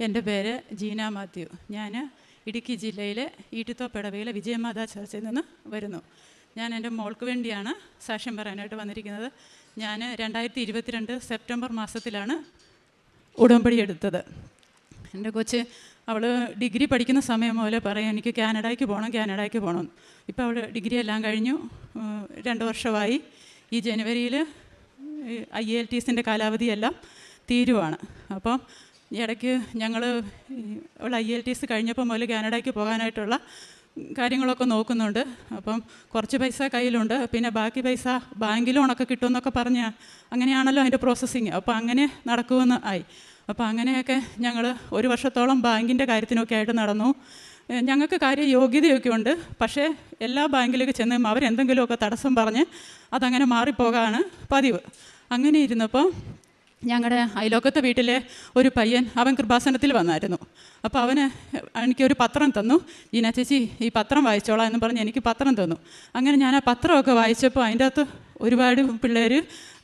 എന്റെ പേര് ജീന മാത്യു. ഞാൻ ഇടുക്കി ജില്ലയിലെ ഈട്ടിത്തോപ്പടവയിലെ വിജയമാതാ ചർച്ചിൽ നിന്ന് വരുന്നു. ഞാൻ എന്റെ മോൾക്ക് വേണ്ടിയാണ് സാക്ഷ്യം പറയാനായിട്ട് വന്നിരിക്കുന്നത്. ഞാൻ രണ്ടായിരത്തി ഇരുപത്തിരണ്ട് സെപ്റ്റംബർ മാസത്തിലാണ് ഉടമ്പടി എടുത്തത്. എന്റെ കൊച്ച് അവൾ ഡിഗ്രി പഠിക്കുന്ന സമയം പോലെ പറയും എനിക്ക് കാനഡയ്ക്ക് പോകണം കാനഡയ്ക്ക് പോകണം ഇപ്പോൾ അവൾ ഡിഗ്രി എല്ലാം കഴിഞ്ഞു. രണ്ട് വർഷമായി. ഈ ജനുവരിയിൽ ഐ എൽ ടി എസിന്റെ കാലാവധിയെല്ലാം തീരുവാണ്. അപ്പം ഈ ഇടയ്ക്ക് ഞങ്ങൾ ഉള്ള ഐ എൽ ടി എസ് കഴിഞ്ഞപ്പോൾ മുതൽ കാനഡയ്ക്ക് പോകാനായിട്ടുള്ള കാര്യങ്ങളൊക്കെ നോക്കുന്നുണ്ട്. അപ്പം കുറച്ച് പൈസ കയ്യിലുണ്ട്. പിന്നെ ബാക്കി പൈസ ബാങ്ക് ലോണൊക്കെ കിട്ടുമെന്നൊക്കെ പറഞ്ഞാൽ അങ്ങനെയാണല്ലോ അതിന്റെ പ്രോസസ്സിങ്. അപ്പോൾ അങ്ങനെ നടക്കുമെന്ന് ആയി. അപ്പോൾ അങ്ങനെയൊക്കെ ഞങ്ങൾ ഒരു വർഷത്തോളം ബാങ്കിന്റെ കാര്യത്തിനൊക്കെ ആയിട്ട് നടന്നു. ഞങ്ങൾക്ക് കാര്യ യോഗ്യതയൊക്കെ ഉണ്ട്. പക്ഷേ എല്ലാ ബാങ്കിലേക്ക് ചെന്ന് അവരെന്തെങ്കിലുമൊക്കെ തടസ്സം പറഞ്ഞ് അതങ്ങനെ മാറിപ്പോകാണ് പതിവ്. അങ്ങനെ ഇരുന്നപ്പോൾ ഞങ്ങളുടെ അയലോക്കത്തെ വീട്ടിലെ ഒരു പയ്യൻ അവൻ കൃപാസനത്തിൽ വന്നായിരുന്നു. അപ്പോൾ അവന് എനിക്കൊരു പത്രം തന്നു. ജീന ചേച്ചി ഈ പത്രം വായിച്ചോളാം എന്ന് പറഞ്ഞ് എനിക്ക് പത്രം തന്നു. അങ്ങനെ ഞാൻ ആ പത്രമൊക്കെ വായിച്ചപ്പോൾ അതിന്റെ അകത്ത് ഒരുപാട് പിള്ളേർ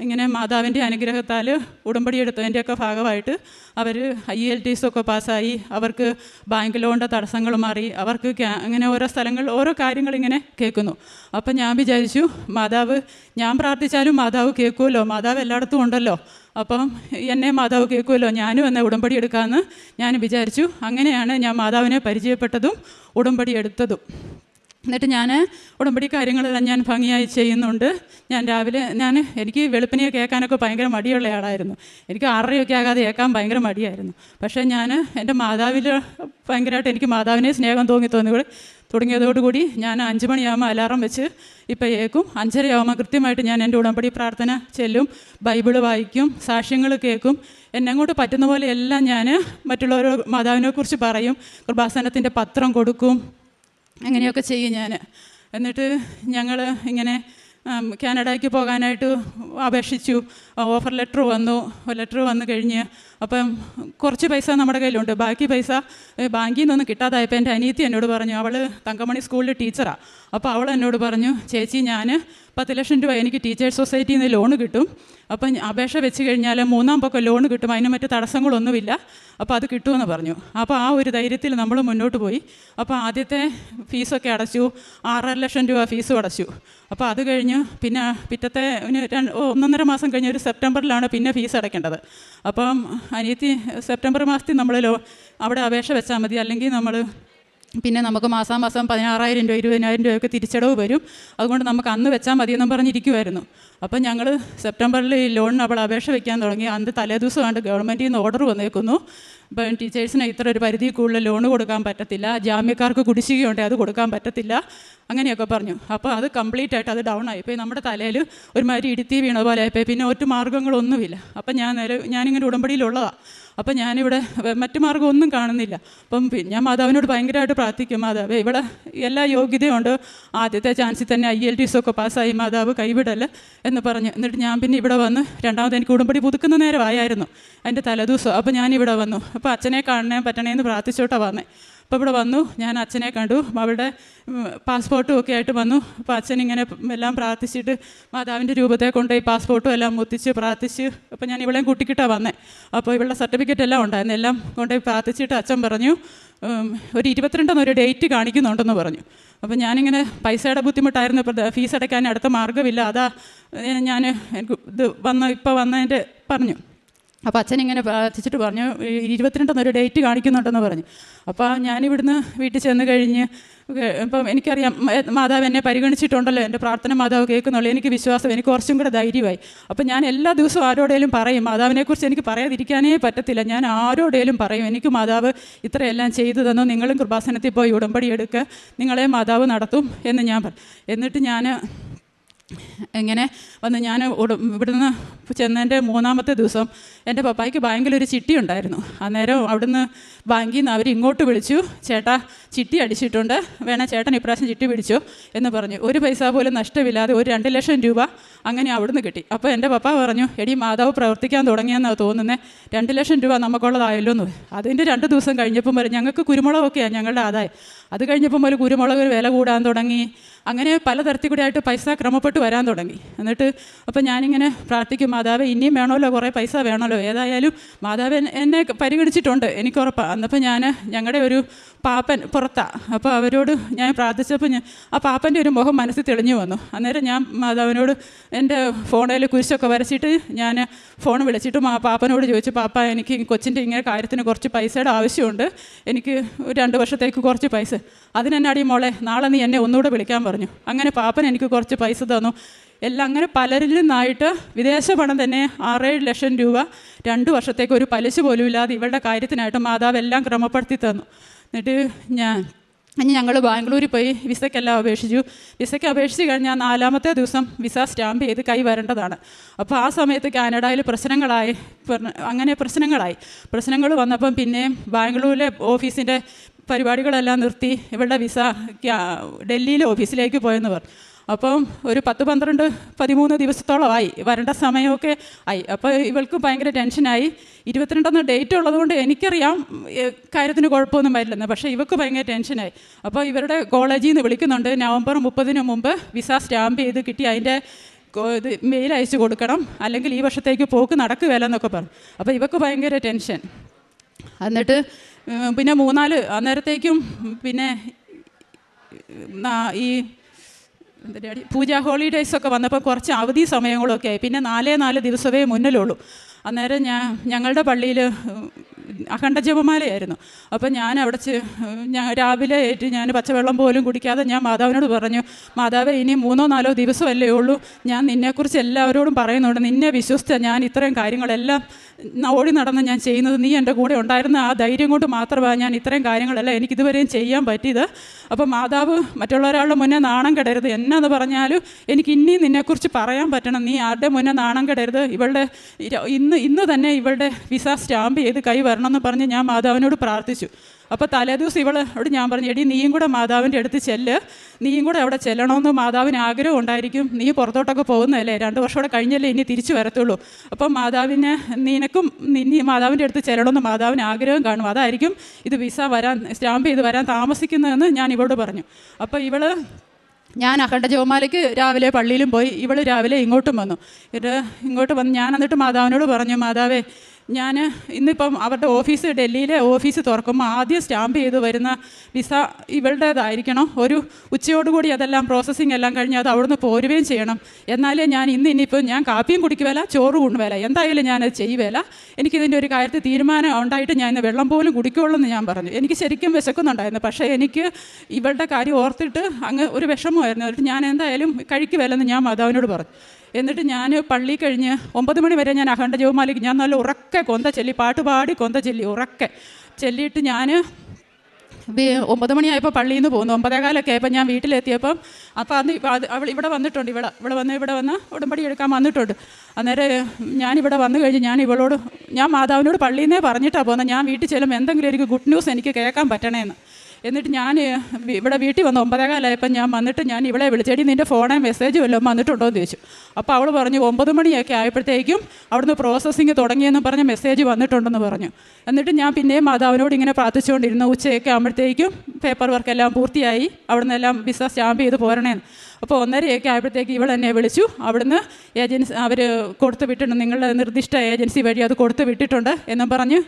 ഇങ്ങനെ മാതാവിന്റെ അനുഗ്രഹത്താൽ ഉടമ്പടി എടുത്തതിന്റെയൊക്കെ ഭാഗമായിട്ട് അവർ ഐ എൽ ടി എസ് ഒക്കെ പാസ്സായി അവർക്ക് ബാങ്ക് ലോണിന്റെ തടസ്സങ്ങൾ മാറി അവർക്ക് അങ്ങനെ ഓരോ സ്ഥലങ്ങൾ ഓരോ കാര്യങ്ങൾ ഇങ്ങനെ കേൾക്കുന്നു. അപ്പം ഞാൻ വിചാരിച്ചു മാതാവ് ഞാൻ പ്രാർത്ഥിച്ചാലും മാതാവ് കേൾക്കുമല്ലോ മാതാവ് എല്ലായിടത്തും ഉണ്ടല്ലോ. അപ്പം എന്നെ മാതാവ് കേൾക്കുമല്ലോ ഞാനും എന്നെ ഉടമ്പടി എടുക്കാമെന്ന് ഞാൻ വിചാരിച്ചു. അങ്ങനെയാണ് ഞാൻ മാതാവിനെ പരിചയപ്പെട്ടതും ഉടമ്പടി എടുത്തതും. എന്നിട്ട് ഞാൻ ഉടമ്പടി കാര്യങ്ങളെല്ലാം ഞാൻ ഭംഗിയായി ചെയ്യുന്നുണ്ട്. ഞാൻ രാവിലെ ഞാൻ എനിക്ക് വെളുപ്പിനെ കേൾക്കാനൊക്കെ ഭയങ്കര മടിയുള്ള ആളായിരുന്നു. എനിക്ക് ആറരയൊക്കെ ആകാതെ കേൾക്കാൻ ഭയങ്കര മടിയായിരുന്നു. പക്ഷേ ഞാൻ എന്റെ മാതാവിൽ ഭയങ്കരമായിട്ട് എനിക്ക് മാതാവിനെ സ്നേഹം തോന്നി തോന്നി തുടങ്ങിയതോടുകൂടി ഞാൻ അഞ്ച് മണിയാകുമ്പോൾ അലാറം വെച്ച് ഇപ്പം ഏക്കും. അഞ്ചരയാകുമ്പോൾ കൃത്യമായിട്ട് ഞാൻ എന്റെ ഉടമ്പടി പ്രാർത്ഥന ചെല്ലും ബൈബിൾ വായിക്കും സാക്ഷ്യങ്ങൾ കേൾക്കും. എന്നെ അങ്ങോട്ട് പറ്റുന്ന പോലെ എല്ലാം ഞാൻ മറ്റുള്ളവരോ മാതാവിനെക്കുറിച്ച് പറയും. കൃപാസനത്തിന്റെ പത്രം കൊടുക്കും. അങ്ങനെയൊക്കെ ചെയ്യും ഞാൻ എന്നിട്ട് ഞങ്ങൾ ഇങ്ങനെ കാനഡയ്ക്ക് പോകാനായിട്ട് അപേക്ഷിച്ചു. ഓഫർ ലെറ്റർ വന്നു. ലെറ്റർ വന്നു കഴിഞ്ഞ് അപ്പം കുറച്ച് പൈസ നമ്മുടെ കയ്യിലുണ്ട്. ബാക്കി പൈസ ബാങ്കിൽ നിന്നൊന്നും കിട്ടാതായപ്പോൾ എന്റെ അനിയത്തി എന്നോട് പറഞ്ഞു അവൾ തങ്കമണി സ്കൂളിൽ ടീച്ചറാണ് അപ്പോൾ അവൾ എന്നോട് പറഞ്ഞു ചേച്ചി ഞാൻ പത്ത് ലക്ഷം രൂപ എനിക്ക് ടീച്ചേഴ്സ് സൊസൈറ്റിയിൽ നിന്ന് ലോൺ കിട്ടും. അപ്പം അപേക്ഷ വെച്ച് കഴിഞ്ഞാൽ മൂന്നാം പക്കം ലോൺ കിട്ടും. അതിന് മറ്റ് തടസ്സങ്ങളൊന്നുമില്ല. അപ്പോൾ അത് കിട്ടുമെന്ന് പറഞ്ഞു. അപ്പോൾ ആ ഒരു ധൈര്യത്തിൽ നമ്മൾ മുന്നോട്ട് പോയി. അപ്പോൾ ആദ്യത്തെ ഫീസൊക്കെ അടച്ചു. ആറര ലക്ഷം രൂപ ഫീസും അടച്ചു. അപ്പോൾ അത് കഴിഞ്ഞ് പിന്നെ പിറ്റത്തെ ഒന്നൊന്നര മാസം കഴിഞ്ഞ് ഒരു സെപ്റ്റംബറിലാണ് പിന്നെ ഫീസ് അടയ്ക്കേണ്ടത്. അപ്പം അനിയത്തി സെപ്റ്റംബർ മാസത്തിൽ നമ്മൾ അവിടെ അപേക്ഷ വെച്ചാൽ മതി. അല്ലെങ്കിൽ നമ്മൾ പിന്നെ നമുക്ക് മാസാമാസം പതിനാറായിരം രൂപ ഇരുപതിനായിരം രൂപയൊക്കെ തിരിച്ചടവ് വരും. അതുകൊണ്ട് നമുക്ക് അന്ന് വെച്ചാൽ മതിയെന്നും പറഞ്ഞിരിക്കുമായിരുന്നു അപ്പം ഞങ്ങൾ സെപ്റ്റംബറിൽ ഈ ലോണിന് അവൾ അപേക്ഷ വെക്കാൻ തുടങ്ങി. അന്ന് തലേദിവസം കണ്ട് ഗവൺമെന്റിൽ നിന്ന് ഓർഡർ വന്നേക്കുന്നു. ഇപ്പം ടീച്ചേഴ്സിന് ഇത്ര ഒരു പരിധി കൂടുതൽ ലോൺ കൊടുക്കാൻ പറ്റത്തില്ല. ജാമ്യക്കാർക്ക് കുടിശ്ശികയുണ്ട് അത് കൊടുക്കാൻ പറ്റത്തില്ല. അങ്ങനെയൊക്കെ പറഞ്ഞു. അപ്പോൾ അത് കംപ്ലീറ്റ് ആയിട്ട് അത് ഡൗൺ ആയിപ്പോയി നമ്മുടെ തലയിൽ ഒരുമാതിരി ഇടുത്തി വീണ പോലെ ആയിപ്പോയി പിന്നെ ഒറ്റ മാർഗങ്ങളൊന്നുമില്ല അപ്പം ഞാൻ നേരെ ഞാനിങ്ങനെ ഉടമ്പടിയിലുള്ളതാണ് അപ്പം ഞാനിവിടെ മറ്റു മാർഗമൊന്നും കാണുന്നില്ല. അപ്പം ഞാൻ മാതാവിനോട് ഭയങ്കരമായിട്ട് പ്രാർത്ഥിക്കും മാതാവ് ഇവിടെ എല്ലാ യോഗ്യതയുണ്ട്. ആദ്യത്തെ ചാൻസിൽ തന്നെ ഐ എൽ ടി എസ് ഒക്കെ പാസ്സായി മാതാവ് കൈവിടൽ എന്ന് പറഞ്ഞ്. എന്നിട്ട് ഞാൻ പിന്നെ ഇവിടെ വന്ന് രണ്ടാമത് എനിക്ക് ഉടമ്പടി പുതുക്കുന്ന നേരമായിരുന്നു. എന്റെ തലേദിവസം അപ്പോൾ ഞാനിവിടെ വന്നു. അപ്പോൾ അച്ഛനെ കാണണേ പറ്റണേന്ന് പ്രാർത്ഥിച്ചോട്ടാണ് വന്നേ. അപ്പോൾ ഇവിടെ വന്നു. ഞാൻ അച്ഛനെ കണ്ടു. അവളുടെ പാസ്പോർട്ടും ഒക്കെ ആയിട്ട് വന്നു. അപ്പോൾ അച്ഛൻ ഇങ്ങനെ എല്ലാം പ്രാർത്ഥിച്ചിട്ട് മാതാവിന്റെ രൂപത്തെ കൊണ്ടുപോയി പാസ്പോർട്ടും എല്ലാം മുത്തിച്ച് പ്രാർത്ഥിച്ച് അപ്പോൾ ഞാൻ ഇവളെയും കൂട്ടിക്കിട്ടാണ് വന്നേ. അപ്പോൾ ഇവളുടെ സർട്ടിഫിക്കറ്റ് എല്ലാം ഉണ്ടായിരുന്നു. എല്ലാം കൊണ്ടുപോയി പ്രാർത്ഥിച്ചിട്ട് അച്ഛൻ പറഞ്ഞു ഒരു ഇരുപത്തിരണ്ടെന്ന് ഒരു ഡേറ്റ് കാണിക്കുന്നുണ്ടെന്ന് പറഞ്ഞു. അപ്പോൾ ഞാനിങ്ങനെ പൈസയുടെ ബുദ്ധിമുട്ടായിരുന്നു. ഇപ്പോൾ ഫീസ് അടയ്ക്കാൻ അടുത്ത മാർഗമില്ല. അതാ ഞാൻ ഇത് വന്ന് ഇപ്പോൾ വന്നതിന്റെ പറഞ്ഞു. അപ്പോൾ അച്ഛൻ ഇങ്ങനെ പ്രാർത്ഥിച്ചിട്ട് പറഞ്ഞു ഇരുപത്തിരണ്ടെന്ന് ഒരു ഡേറ്റ് കാണിക്കുന്നുണ്ടെന്ന് പറഞ്ഞു. അപ്പോൾ ഞാനിവിടുന്ന് വീട്ടിൽ ചെന്ന് കഴിഞ്ഞ് ഇപ്പം എനിക്കറിയാം മാതാവ് എന്നെ പരിഗണിച്ചിട്ടുണ്ടല്ലോ എന്റെ പ്രാർത്ഥന മാതാവ് കേൾക്കുന്നുള്ളൂ എനിക്ക് വിശ്വാസം എനിക്ക് കുറച്ചും കൂടെ ധൈര്യമായി. അപ്പം ഞാൻ എല്ലാ ദിവസവും ആരോടേലും പറയും മാതാവിനെക്കുറിച്ച് എനിക്ക് പറയാതിരിക്കാനേ പറ്റത്തില്ല ഞാൻ ആരോടേലും പറയും എനിക്ക് മാതാവ് ഇത്രയെല്ലാം ചെയ്തു തന്നു നിങ്ങളും കൃപാസനത്തിൽ പോയി ഉടമ്പടി എടുക്കുക നിങ്ങളെ മാതാവ് നടത്തും എന്ന് ഞാൻ പറയും എന്നിട്ട് ഞാൻ ഇങ്ങനെ വന്ന് ഞാൻ ഇവിടുന്ന് ചെന്നതിന്റെ മൂന്നാമത്തെ ദിവസം എന്റെ പപ്പായ്ക്ക് ബാങ്കിൽ ഒരു ചിട്ടി ഉണ്ടായിരുന്നു അന്നേരം അവിടുന്ന് ബാങ്കിൽ നിന്ന് അവർ ഇങ്ങോട്ട് വിളിച്ചു. ചേട്ടാ ചിട്ടി അടിച്ചിട്ടുണ്ട്. വേണേ ചേട്ടൻ ഇപ്രാവശ്യം ചിട്ടി പിടിച്ചു എന്ന് പറഞ്ഞു. ഒരു പൈസ പോലും നഷ്ടമില്ലാതെ ഒരു രണ്ട് ലക്ഷം രൂപ അങ്ങനെ അവിടുന്ന് കിട്ടി. അപ്പോൾ എന്റെ പപ്പ പറഞ്ഞു എടി മാതാവ് പ്രവർത്തിക്കാൻ തുടങ്ങിയെന്നാണ് തോന്നുന്നത് രണ്ട് ലക്ഷം രൂപ നമുക്കുള്ളതായല്ലോ എന്ന്. അതിന്റെ രണ്ട് ദിവസം കഴിഞ്ഞപ്പം വരെ ഞങ്ങൾക്ക് കുരുമുളകൊക്കെയാണ് ഞങ്ങളുടെ ആദായം. അത് കഴിഞ്ഞപ്പം പോലെ കുരുമുളക് വില കൂടാൻ തുടങ്ങി. അങ്ങനെ പലതരത്തിൽ കൂടെ ആയിട്ട് പൈസ ക്രമപ്പെട്ട് വരാൻ തുടങ്ങി. എന്നിട്ട് അപ്പം ഞാനിങ്ങനെ പ്രാർത്ഥിക്കും മാതാവ് ഇനിയും വേണമല്ലോ കുറേ പൈസ വേണമല്ലോ. ഏതായാലും മാതാവ് എന്നെ പരിഗണിച്ചിട്ടുണ്ട്. എനിക്ക് ഉറപ്പാണ് അന്നപ്പോൾ ഞാൻ ഞങ്ങളുടെ ഒരു പാപ്പൻ പുറത്താണ് അപ്പോൾ അവരോട് ഞാൻ പ്രാർത്ഥിച്ചപ്പോൾ ഞാൻ ആ പാപ്പന്റെ ഒരു മുഖം മനസ്സിൽ തെളിഞ്ഞു വന്നു. അന്നേരം ഞാൻ മാതാവിനോട് എന്റെ ഫോണിൽ കുരിശൊക്കെ വരച്ചിട്ട് ഞാൻ ഫോൺ വിളിച്ചിട്ട് ആ പാപ്പനോട് ചോദിച്ചു പാപ്പ എനിക്ക് കൊച്ചിന്റെ ഇങ്ങനെ കാര്യത്തിന് കുറച്ച് പൈസയുടെ ആവശ്യമുണ്ട്. എനിക്ക് രണ്ട് വർഷത്തേക്ക് കുറച്ച് പൈസ. അതിനെന്നാടി മോളെ നാളെ നീ എന്നെ ഒന്നുകൂടെ വിളിക്കാൻ പറഞ്ഞു. അങ്ങനെ പാപ്പൻ എനിക്ക് കുറച്ച് പൈസ തന്നു. എല്ലാം അങ്ങനെ പലരിൽ നിന്നായിട്ട് വിദേശ പണം തന്നെ ആറേഴ് ലക്ഷം രൂപ രണ്ട് വർഷത്തേക്ക് ഒരു പലിശ പോലും ഇല്ലാതെ ഇവരുടെ കാര്യത്തിനായിട്ട് മാതാവ് എല്ലാം ക്രമപ്പെടുത്തി തന്നു. എന്നിട്ട് ഞാൻ ഞങ്ങൾ ബാംഗ്ലൂരിൽ പോയി വിസയ്ക്കെല്ലാം അപേക്ഷിച്ചു. വിസയ്ക്ക് അപേക്ഷിച്ച് കഴിഞ്ഞാൽ നാലാമത്തെ ദിവസം വിസ സ്റ്റാമ്പ് ചെയ്ത് കൈ വരേണ്ടതാണ്. അപ്പോൾ ആ സമയത്ത് കാനഡയിൽ പ്രശ്നങ്ങളായി പ്ര- അങ്ങനെ പ്രശ്നങ്ങളായി. പ്രശ്നങ്ങൾ വന്നപ്പം പിന്നെ ബാംഗ്ലൂരിലെ ഓഫീസിന്റെ പരിപാടികളെല്ലാം നിർത്തി ഇവളുടെ വിസ ഡൽഹിയിലെ ഓഫീസിലേക്ക് പോയെന്ന് പറഞ്ഞു. അപ്പം ഒരു പത്ത് പന്ത്രണ്ട് പതിമൂന്ന് ദിവസത്തോളമായി. വരേണ്ട സമയമൊക്കെ ആയി. അപ്പോൾ ഇവൾക്ക് ഭയങ്കര ടെൻഷനായി. ഇരുപത്തിരണ്ടെന്ന് ഡേറ്റ് ഉള്ളതുകൊണ്ട് എനിക്കറിയാം കാര്യത്തിന് കുഴപ്പമൊന്നും വരില്ലെന്ന്. പക്ഷേ ഇവൾക്ക് ഭയങ്കര ടെൻഷനായി. അപ്പോൾ ഇവരുടെ കോളേജിൽ നിന്ന് വിളിക്കുന്നുണ്ട്. നവംബർ മുപ്പതിന് മുമ്പ് വിസ സ്റ്റാമ്പ് ചെയ്ത് കിട്ടി. അതിന്റെ ഇത് മെയിൽ അയച്ചു കൊടുക്കണം. അല്ലെങ്കിൽ ഈ വർഷത്തേക്ക് പോക്ക് നടക്കുകയില്ല എന്നൊക്കെ പറഞ്ഞു. അപ്പോൾ ഇവൾക്ക് ഭയങ്കര ടെൻഷൻ. എന്നിട്ട് പിന്നെ മൂന്നാൽ അന്നേരത്തേക്കും പിന്നെ ഈ പൂജ ഹോളിഡേയ്സ് ഒക്കെ വന്നപ്പോൾ കുറച്ച് അവധി സമയങ്ങളൊക്കെ ആയി. പിന്നെ നാലേ നാല് ദിവസമേ മുന്നിലുള്ളൂ. അന്നേരം ഞാൻ ഞങ്ങളുടെ പള്ളിയിൽ അഖണ്ഡ ജപമാലയായിരുന്നു. അപ്പം ഞാൻ അവിടെ ഞാൻ രാവിലെ ഏറ്റ് ഞാൻ പച്ചവെള്ളം പോലും കുടിക്കാതെ ഞാൻ മാതാവിനോട് പറഞ്ഞു മാതാവ് ഇനി മൂന്നോ നാലോ ദിവസമല്ലേ ഉള്ളൂ. ഞാൻ നിന്നെക്കുറിച്ച് എല്ലാവരോടും പറയുന്നുണ്ട്. നിന്നെ വിശ്വസിച്ച ഞാൻ ഇത്രയും കാര്യങ്ങളെല്ലാം ഓടി നടന്ന് ഞാൻ ചെയ്യുന്നത് നീ എന്റെ കൂടെ ഉണ്ടായിരുന്ന ആ ധൈര്യം കൊണ്ട് മാത്രമാണ് ഞാൻ ഇത്രയും കാര്യങ്ങളല്ല എനിക്കിതുവരെയും ചെയ്യാൻ പറ്റിയത്. അപ്പോൾ മാതാവ് മറ്റുള്ളവരാളുടെ മുന്നേ നാണം കെടരുത്. എന്നാന്ന് പറഞ്ഞാലും എനിക്ക് ഇനിയും നിന്നെക്കുറിച്ച് പറയാൻ പറ്റണം. നീ ആരുടെ മുന്നേ നാണം കെടരുത്? ഇവളുടെ ഇന്ന് ഇന്ന് തന്നെ ഇവളുടെ വിസ സ്റ്റാമ്പ് ചെയ്ത് കൈ വരണമെന്ന് പറഞ്ഞ് ഞാൻ മാതാവിനോട് പ്രാർത്ഥിച്ചു. അപ്പോൾ തലേദിവസം അവിടെ ഞാൻ പറഞ്ഞു എടി നീയും കൂടെ മാതാവിന്റെ അടുത്ത് ചെല്ല്. നീയും കൂടെ അവിടെ ചെല്ലണമെന്ന് മാതാവിന് ആഗ്രഹം ഉണ്ടായിരിക്കും. നീ പുറത്തോട്ടൊക്കെ പോകുന്നതല്ലേ? രണ്ട് വർഷം കൂടെ കഴിഞ്ഞല്ലേ ഇനി തിരിച്ചു വരത്തുള്ളൂ. അപ്പം മാതാവിനെ നിനക്കും നീ മാതാവിന്റെ അടുത്ത് ചെല്ലണമെന്ന് മാതാവിന് ആഗ്രഹം കാണും. അതായിരിക്കും ഇത് വിസ വരാൻ സ്റ്റാമ്പ് ചെയ്ത് വരാൻ താമസിക്കുന്നതെന്ന് ഞാൻ ഇവളോട് പറഞ്ഞു. അപ്പോൾ ഇവൾ ഞാൻ അഖണ്ഡ ജോമാലയ്ക്ക് രാവിലെ പള്ളിയിലും പോയി. ഇവൾ രാവിലെ ഇങ്ങോട്ടും വന്നു. എന്നിട്ട് ഇങ്ങോട്ട് വന്ന് ഞാൻ എന്നിട്ട് മാതാവിനോട് പറഞ്ഞു മാതാവേ ഞാൻ ഇന്നിപ്പം അവരുടെ ഓഫീസ് ഡൽഹിയിലെ ഓഫീസ് തുറക്കുമ്പോൾ ആദ്യം സ്റ്റാമ്പ് ചെയ്ത് വരുന്ന വിസ ഇവളുടേതായിരിക്കണം. ഒരു ഉച്ചയോടുകൂടി അതെല്ലാം പ്രോസസ്സിങ് എല്ലാം കഴിഞ്ഞ് അത് അവിടുന്ന് പോരുകയും ചെയ്യണം. എന്നാലേ ഞാൻ ഇന്ന് ഇനിയിപ്പോൾ ഞാൻ കാപ്പിയും കുടിക്കുവേല ചോറ് കൊണ്ടുവേല എന്തായാലും ഞാനത് ചെയ്യുവേല. എനിക്കിതിന്റെ ഒരു കാര്യത്തിൽ തീരുമാനം ഉണ്ടായിട്ട് ഞാൻ ഇന്ന് വെള്ളം പോലും കുടിക്കുള്ളൂ എന്ന് ഞാൻ പറഞ്ഞു. എനിക്ക് ശരിക്കും വിശക്കുന്നുണ്ടായിരുന്നു. പക്ഷേ എനിക്ക് ഇവളുടെ കാര്യം ഓർത്തിട്ട് അങ്ങ് ഒരു വിഷമമായിരുന്നു. എന്നിട്ട് ഞാൻ എന്തായാലും കഴിക്കുവേലെന്ന് ഞാൻ മാതാവിനോട് പറഞ്ഞു. എന്നിട്ട് ഞാൻ പള്ളി കഴിഞ്ഞ് ഒമ്പത് മണി വരെ ഞാൻ അഖണ്ഡ ജോമാലിക്ക് ഞാൻ നല്ല ഉറക്കെ കൊന്ത ചൊല്ലി പാട്ടുപാടി കൊന്ത ചൊല്ലി ഉറക്കെ. ചൊല്ലിയിട്ട് ഞാൻ ഒമ്പത് മണിയായപ്പോൾ പള്ളിയിൽ നിന്ന് പോകുന്നു ഒമ്പതേകാലൊക്കെ ആയപ്പോൾ ഞാൻ വീട്ടിലെത്തിയപ്പം അപ്പോൾ അന്ന് അവൾ ഇവിടെ വന്നിട്ടുണ്ട് ഇവിടെ ഇവിടെ വന്ന് ഇവിടെ വന്ന് ഉടമ്പടി എടുക്കാൻ വന്നിട്ടുണ്ട്. അന്നേരം ഞാനിവിടെ വന്നു കഴിഞ്ഞ് ഞാൻ ഇവളോട് ഞാൻ മാതാവിനോട് പള്ളിയിൽ നിന്നേ പറഞ്ഞിട്ടാണ് പോകുന്നത് ഞാൻ വീട്ടിൽ ചെല്ലുമ്പോൾ എന്തെങ്കിലും എനിക്ക് ഗുഡ് ന്യൂസ് എനിക്ക് കേൾക്കാൻ പറ്റണേന്ന്. എന്നിട്ട് ഞാൻ ഇവിടെ വീട്ടിൽ വന്ന് ഒമ്പതേകാലായപ്പോൾ ഞാൻ വന്നിട്ട് ഞാൻ ഇവിടെ വിളിച്ചേടി നിന്റെ ഫോണേ മെസ്സേജ് വല്ലതും വന്നിട്ടുണ്ടോ? എന്ന് ചോദിച്ചു. അപ്പോൾ അവൾ പറഞ്ഞു ഒമ്പത് മണിയൊക്കെ ആയപ്പോഴത്തേക്കും അവിടുന്ന് പ്രോസസ്സിങ് തുടങ്ങിയെന്ന് പറഞ്ഞ് മെസ്സേജ് വന്നിട്ടുണ്ടെന്ന് പറഞ്ഞു. എന്നിട്ട് ഞാൻ പിന്നെയും മാതാവിനോട് ഇങ്ങനെ പ്രാർത്ഥിച്ചുകൊണ്ടിരുന്നു. ഉച്ചയൊക്കെ ആകുമ്പോഴത്തേക്കും പേപ്പർ വർക്ക് എല്ലാം പൂർത്തിയായി. അവിടുന്ന് എല്ലാം വിസ സ്റ്റാമ്പ് ചെയ്ത് പോരണേന്ന് അപ്പോൾ ഒന്നരയൊക്കെ ആയപ്പോഴത്തേക്ക് ഇവൾ എന്നെ വിളിച്ചു. അവിടുന്ന് ഏജൻസി അവർ കൊടുത്തു വിട്ടിട്ടുണ്ട്. നിങ്ങളുടെ നിർദ്ദിഷ്ട ഏജൻസി വഴി അത് കൊടുത്തു വിട്ടിട്ടുണ്ട് എന്നും പറഞ്ഞ്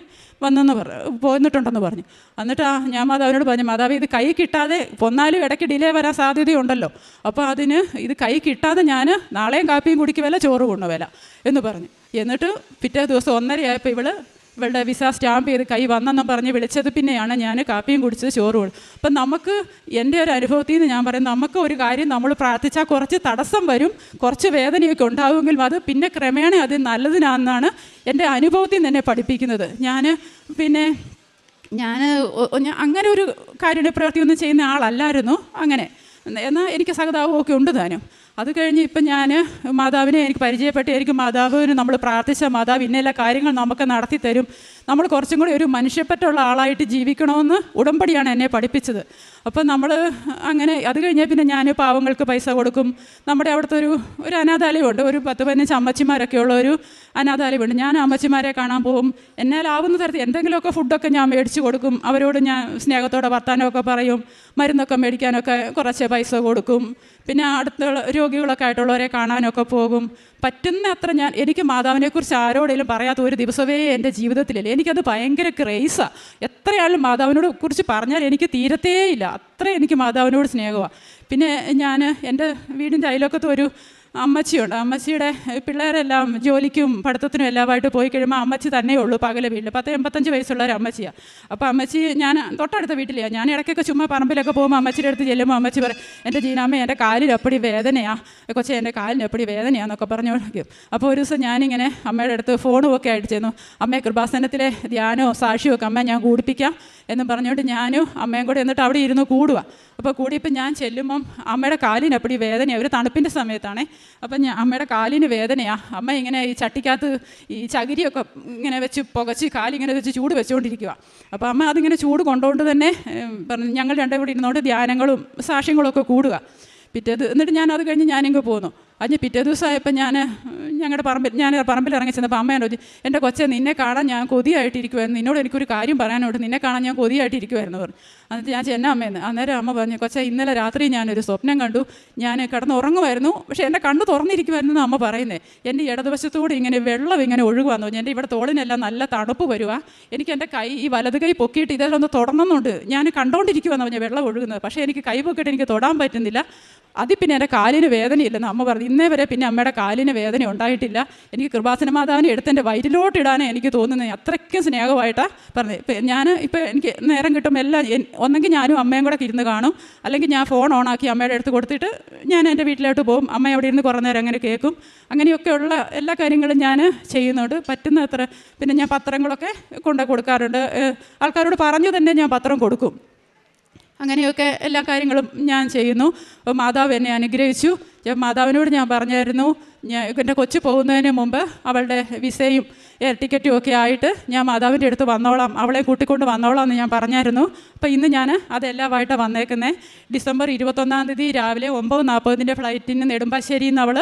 വന്നെന്ന് പറ പോന്നിട്ടുണ്ടെന്ന് പറഞ്ഞു. എന്നിട്ട് ആ ഞാൻ മാതാവിനോട് പറഞ്ഞു മാതാവ് ഇത് കൈ കിട്ടാതെ പൊന്നാലും ഇടയ്ക്ക് ഡിലേ വരാൻ സാധ്യതയുണ്ടല്ലോ. അപ്പോൾ അതിന് ഇത് കൈ കിട്ടാതെ ഞാൻ നാളെയും കാപ്പിയും കുടിക്കുവല്ല ചോറ് കൊണ്ടുവല്ല എന്ന് പറഞ്ഞു. എന്നിട്ട് പിറ്റേ ദിവസം ഒന്നരയായപ്പോൾ ഇവൾ ഇവളുടെ വിസ സ്റ്റാമ്പ് ചെയ്ത് കൈ വന്നെന്ന് പറഞ്ഞ് വിളിച്ചത് പിന്നെയാണ് ഞാൻ കാപ്പിയും കുടിച്ചത് ചോറും അപ്പം നമുക്ക് എന്റെ ഒരു അനുഭവത്തിൽ നിന്ന് ഞാൻ പറയും നമുക്ക് ഒരു കാര്യം നമ്മൾ പ്രാർത്ഥിച്ചാൽ കുറച്ച് തടസ്സം വരും കുറച്ച് വേദനയൊക്കെ ഉണ്ടാവുമെങ്കിലും അത് പിന്നെ ക്രമേണ അത് നല്ലതിനാണെന്നാണ് എന്റെ അനുഭവത്തിൽ നിന്ന് എന്നെ പഠിപ്പിക്കുന്നത്. ഞാൻ പിന്നെ ഞാൻ അങ്ങനെ ഒരു കാര്യപ്രവൃത്തി ഒന്നും ചെയ്യുന്ന ആളല്ലായിരുന്നു അങ്ങനെ. എന്നാൽ എനിക്ക് സഹതാപമൊക്കെ ഉണ്ട് താനും. അത് കഴിഞ്ഞ് ഇപ്പം ഞാൻ മാതാവിനെ എനിക്ക് പരിചയപ്പെട്ടായിരിക്കും മാതാവിന് നമ്മൾ പ്രാർത്ഥിച്ച മാതാവ് ഇന്നെല്ലാ കാര്യങ്ങൾ നമുക്ക് നടത്തി തരും. നമ്മൾ കുറച്ചും കൂടി ഒരു മനുഷ്യപ്പറ്റുള്ള ആളായിട്ട് ജീവിക്കണമെന്ന് ഉടമ്പടിയാണ് എന്നെ പഠിപ്പിച്ചത്. അപ്പം നമ്മൾ അങ്ങനെ അത് കഴിഞ്ഞാൽ പിന്നെ ഞാൻ പാവങ്ങൾക്ക് പൈസ കൊടുക്കും. നമ്മുടെ അവിടുത്തെ ഒരു ഒരു അനാഥാലയമുണ്ട്. ഒരു പത്ത് പതിനഞ്ച് അമ്മച്ചിമാരൊക്കെ ഉള്ള ഒരു അനാഥാലയമുണ്ട്. ഞാൻ അമ്മച്ചിമാരെ കാണാൻ പോകും. എന്നാലാവുന്ന തരത്തിൽ എന്തെങ്കിലുമൊക്കെ ഫുഡൊക്കെ ഞാൻ മേടിച്ച് കൊടുക്കും. അവരോട് ഞാൻ സ്നേഹത്തോടെ വർത്താനമൊക്കെ പറയും. മരുന്നൊക്കെ മേടിക്കാനൊക്കെ കുറച്ച് പൈസ കൊടുക്കും. പിന്നെ അടുത്തുള്ള രോഗികളൊക്കെ ആയിട്ടുള്ളവരെ കാണാനൊക്കെ പോകും. പറ്റുന്ന അത്ര ഞാൻ എനിക്ക് മാതാവിനെക്കുറിച്ച് ആരോടെങ്കിലും പറയാത്ത ഒരു ദിവസമേ എന്റെ ജീവിതത്തിലില്ല. എനിക്കത് ഭയങ്കര ക്രേസാണ് എത്രയാളും മാതാവിനോട് കുറിച്ച് പറഞ്ഞാൽ എനിക്ക് തീരത്തേയില്ല അത്ര എനിക്ക് മാതാവിനോട് സ്നേഹമാണ് പിന്നെ ഞാൻ എന്റെ വീടിന്റെ അയലൊക്കത്തെ ഒരു അമ്മച്ചിയുണ്ട്. അമ്മച്ചിയുടെ പിള്ളേരെല്ലാം ജോലിക്കും പഠിത്തത്തിനും എല്ലാമായിട്ട് പോയി കഴിയുമ്പോൾ അമ്മച്ചി തന്നെയേ ഉള്ളൂ പകല വീട്ടിൽ. പത്ത് എൺപത്തഞ്ച് വയസ്സുള്ള ഒരു അമ്മച്ചിയാണ് അപ്പോൾ അമ്മച്ചി ഞാൻ തൊട്ടടുത്ത വീട്ടിലെയാണ് ഞാൻ ഇടയ്ക്കൊക്കെ ചുമ്മാ പറമ്പിലൊക്കെ പോകുമ്പോൾ അമ്മച്ചിയുടെ അടുത്ത് ചെല്ലുമ്പോൾ അമ്മച്ചി പറയും എന്റെ ജീനാമ്മ എന്റെ കാലിൽ എപ്പടി വേദനയാ? കൊച്ചെ എന്റെ കാലിന് എപ്പടി വേദനയാന്നൊക്കെ പറഞ്ഞു അപ്പോൾ ഒരു ദിവസം ഞാനിങ്ങനെ അമ്മയുടെ അടുത്ത് ഫോണും ഒക്കെ ആയിട്ട് ചെന്നു. അമ്മയെ കൃപാസനത്തിലെ ധ്യാനവും സാക്ഷിയും ഒക്കെ അമ്മ ഞാൻ കൂടിപ്പിക്കാം. എന്ന് പറഞ്ഞുകൊണ്ട് ഞാനും അമ്മയും കൂടെ എന്നിട്ട് അവിടെ ഇരുന്ന് കൂടുക അപ്പോൾ കൂടിയപ്പോൾ ഞാൻ ചെല്ലുമ്പം അമ്മയുടെ കാലിന് അപ്പടി വേദനയാണ് ഒരു തണുപ്പിന്റെ സമയത്താണേ. അപ്പം ഞാൻ അമ്മയുടെ കാലിന് വേദനയാണ് അമ്മ ഇങ്ങനെ ഈ ചട്ടിക്കകത്ത് ഈ ചകിരിയൊക്കെ ഇങ്ങനെ വെച്ച് പുകച്ച് കാലിങ്ങനെ വെച്ച് ചൂട് വെച്ചുകൊണ്ടിരിക്കുക അപ്പോൾ അമ്മ അതിങ്ങനെ ചൂട് കൊണ്ടുകൊണ്ട് തന്നെ പറഞ്ഞു ഞങ്ങൾ രണ്ടും കൂടി ഇരുന്നുകൊണ്ട് ധ്യാനങ്ങളും സാക്ഷ്യങ്ങളും ഒക്കെ കൂടുക. പിറ്റേത് എന്നിട്ട് ഞാൻ അത് കഴിഞ്ഞ് ഞാനിങ്ങ് പോന്നു. അതിന് പിറ്റേ ദിവസമായപ്പോൾ ഞാൻ ഞങ്ങളുടെ പറമ്പിൽ ഞാൻ പറമ്പിൽ ഇറങ്ങി ചെന്നപ്പോൾ അമ്മയോട് എന്റെ കൊച്ചെ നിന്നെ കാണാൻ ഞാൻ കൊതിയായിട്ടിരിക്കുമായിരുന്നു നിന്നോട് എനിക്കൊരു കാര്യം പറയാനുണ്ട്. നിന്നെ കാണാൻ ഞാൻ കൊതിയായിട്ടിരിക്കുമായിരുന്നു പറഞ്ഞു. എന്നിട്ട് ഞാൻ ചെന്ന അമ്മയെന്ന് അന്നേരം അമ്മ പറഞ്ഞു കൊച്ചെ ഇന്നലെ രാത്രി ഞാനൊരു സ്വപ്നം കണ്ടു. ഞാൻ കിടന്ന് ഉറങ്ങുമായിരുന്നു പക്ഷേ എന്റെ കണ്ണ് തുറന്നിരിക്കുമായിരുന്നു എന്ന് അമ്മ പറയുന്നത് എന്റെ ഇടതുവശത്തൂടെ ഇങ്ങനെ വെള്ളം ഇങ്ങനെ ഒഴുകുവാന്ന്? പറഞ്ഞു എന്റെ ഇവിടെ തോളിനെല്ലാം നല്ല തണുപ്പ് വരുക എനിക്ക് എന്റെ കൈ ഈ വലത് കൈ പൊക്കിയിട്ട് ഇതെല്ലാം ഒന്ന് തുടങ്ങുന്നുണ്ട് ഞാൻ കണ്ടുകൊണ്ടിരിക്കുവാന്ന് പറഞ്ഞു വെള്ളം ഒഴുകുന്നത്. പക്ഷേ എനിക്ക് കൈ പൊക്കിയിട്ട് എനിക്ക് തൊടാൻ പറ്റുന്നില്ല. അതിൽ പിന്നെ എന്റെ കാലിന് വേദനയില്ലെന്ന് അമ്മ പറഞ്ഞു. ഇന്നേ വരെ പിന്നെ അമ്മയുടെ കാലിന് വേദന ഉണ്ടായിട്ടില്ല. എനിക്ക് കൃപാസന മാതാവിനെ എടുത്ത് എന്റെ വയറ്റിലോട്ട് ഇടാനേ എനിക്ക് തോന്നുന്നത്. അത്രയ്ക്കും സ്നേഹമായിട്ടാണ് പറഞ്ഞത്. ഇപ്പം ഞാൻ ഇപ്പോൾ എനിക്ക് നേരം കിട്ടുമ്പോൾ എല്ലാം ഒന്നെങ്കിൽ ഞാനും അമ്മയും കൂടെ ഇരുന്ന് കാണും. അല്ലെങ്കിൽ ഞാൻ ഫോൺ ഓണാക്കി അമ്മയുടെ അടുത്ത് കൊടുത്തിട്ട് ഞാൻ എന്റെ വീട്ടിലോട്ട് പോകും. അമ്മ അവിടെ ഇരുന്ന് കുറേ നേരം അങ്ങനെ കേൾക്കും. അങ്ങനെയൊക്കെയുള്ള എല്ലാ കാര്യങ്ങളും ഞാൻ ചെയ്യുന്നുണ്ട്. പറ്റുന്ന അത്ര. പിന്നെ ഞാൻ പത്രങ്ങളൊക്കെ കൊണ്ട് കൊടുക്കാറുണ്ട്. ആൾക്കാരോട് പറഞ്ഞു തന്നെ ഞാൻ പത്രം കൊടുക്കും. അങ്ങനെയൊക്കെ എല്ലാ കാര്യങ്ങളും ഞാൻ ചെയ്യുന്നു. അപ്പോൾ മാതാവ് എന്നെ അനുഗ്രഹിച്ചു. മാതാവിനോട് ഞാൻ പറഞ്ഞായിരുന്നു ഞാൻ എന്റെ കൊച്ചു പോകുന്നതിന് മുമ്പ് അവളുടെ വിസയും എയർ ടിക്കറ്റും ഒക്കെ ആയിട്ട് ഞാൻ മാതാവിന്റെ അടുത്ത് വന്നോളാം അവളെ കൂട്ടിക്കൊണ്ട് വന്നോളാം എന്ന് ഞാൻ പറഞ്ഞായിരുന്നു. അപ്പോൾ ഇന്ന് ഞാൻ അതെല്ലാമായിട്ട് വന്നേക്കുന്നത്. ഡിസംബർ ഇരുപത്തൊന്നാം തീയതി രാവിലെ ഒമ്പത് നാൽപ്പതിന്റെ ഫ്ലൈറ്റിന് നെടുമ്പാശ്ശേരിയിൽ നിന്ന് അവൾ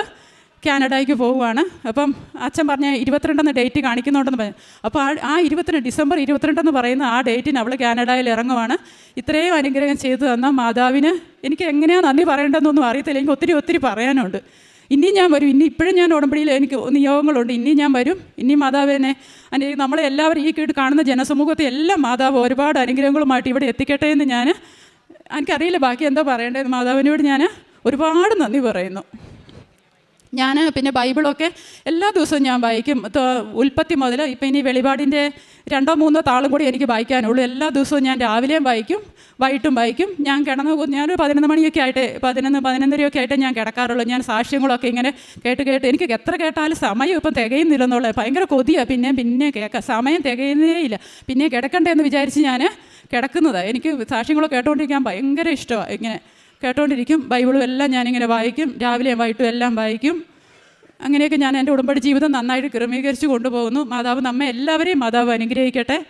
കാനഡയ്ക്ക് പോവുകയാണ്. അപ്പം അച്ഛൻ പറഞ്ഞ ഇരുപത്തിരണ്ടെന്ന് ഡേറ്റ് കാണിക്കുന്നുണ്ടെന്ന് പറഞ്ഞു. അപ്പോൾ ആ ആ ഇരുപത്തിരണ്ട് ഡിസംബർ ഇരുപത്തിരണ്ടെന്ന് പറയുന്ന ആ ഡേറ്റിന് അവൾ കാനഡയിൽ ഇറങ്ങുവാണ്. ഇത്രയും അനുഗ്രഹം ചെയ്തു തന്ന മാതാവിന് എനിക്ക് എങ്ങനെയാണ് നന്ദി പറയേണ്ടതെന്നൊന്നും അറിയത്തില്ല. എനിക്ക് ഒത്തിരി ഒത്തിരി പറയാനുണ്ട്. ഇനിയും ഞാൻ വരും. ഇനി ഇപ്പോഴും ഞാൻ ഉടമ്പടിയിൽ എനിക്ക് നിയോഗങ്ങളുണ്ട്. ഇനിയും ഞാൻ വരും. ഇനി മാതാവിനെ അനു നമ്മളെ എല്ലാവരും ഈ കീട്ട് കാണുന്ന ജനസമൂഹത്തെ എല്ലാം മാതാവ് ഒരുപാട് അനുഗ്രഹങ്ങളുമായിട്ട് ഇവിടെ എത്തിക്കട്ടെ എന്ന് ഞാൻ എനിക്കറിയില്ല. ബാക്കി എന്താ പറയേണ്ടത് മാതാവിനോട് ഞാൻ ഒരുപാട് നന്ദി പറയുന്നു. ഞാൻ പിന്നെ ബൈബിളൊക്കെ എല്ലാ ദിവസവും ഞാൻ വായിക്കും. ഉൽപ്പത്തി മുതൽ ഇപ്പം ഇനി വെളിപാടിന്റെ രണ്ടോ മൂന്നോ താളും കൂടി എനിക്ക് വായിക്കാനുള്ളൂ. എല്ലാ ദിവസവും ഞാൻ രാവിലെയും വായിക്കും വൈകിട്ടും വായിക്കും. ഞാൻ കിടന്ന് ഞാനൊരു പതിനൊന്ന് മണിയൊക്കെ ആയിട്ട് പതിനൊന്ന് പതിനൊന്നരയൊക്കെ ആയിട്ട് ഞാൻ കിടക്കാറുള്ളൂ. ഞാൻ സാക്ഷ്യങ്ങളൊക്കെ ഇങ്ങനെ കേട്ട് കേട്ട് എനിക്ക് എത്ര കേട്ടാലും സമയം ഇപ്പം തികയുന്നില്ലെന്നുള്ളത് ഭയങ്കര കൊതിയാണ് പിന്നെ പിന്നെ കേൾക്കാം സമയം തികയുന്നേ ഇല്ല പിന്നെ കിടക്കണ്ടേ എന്ന് വിചാരിച്ച് ഞാൻ കിടക്കുന്നതാണ് എനിക്ക് സാക്ഷ്യങ്ങളൊക്കെ കേട്ടുകൊണ്ടിരിക്കാൻ ഭയങ്കര ഇഷ്ടമാണ് ഇങ്ങനെ. കേട്ടോണ്ടിരിക്കും. ബൈബിളും എല്ലാം ഞാനിങ്ങനെ വായിക്കും. രാവിലെയും വൈകിട്ടും എല്ലാം വായിക്കും. അങ്ങനെയൊക്കെ ഞാൻ എന്റെ ഉടമ്പടി ജീവിതം നന്നായിട്ട് ക്രമീകരിച്ച് കൊണ്ടുപോകുന്നു. മാതാവ് നമ്മെ എല്ലാവരെയും മാതാവ് അനുഗ്രഹിക്കട്ടെ.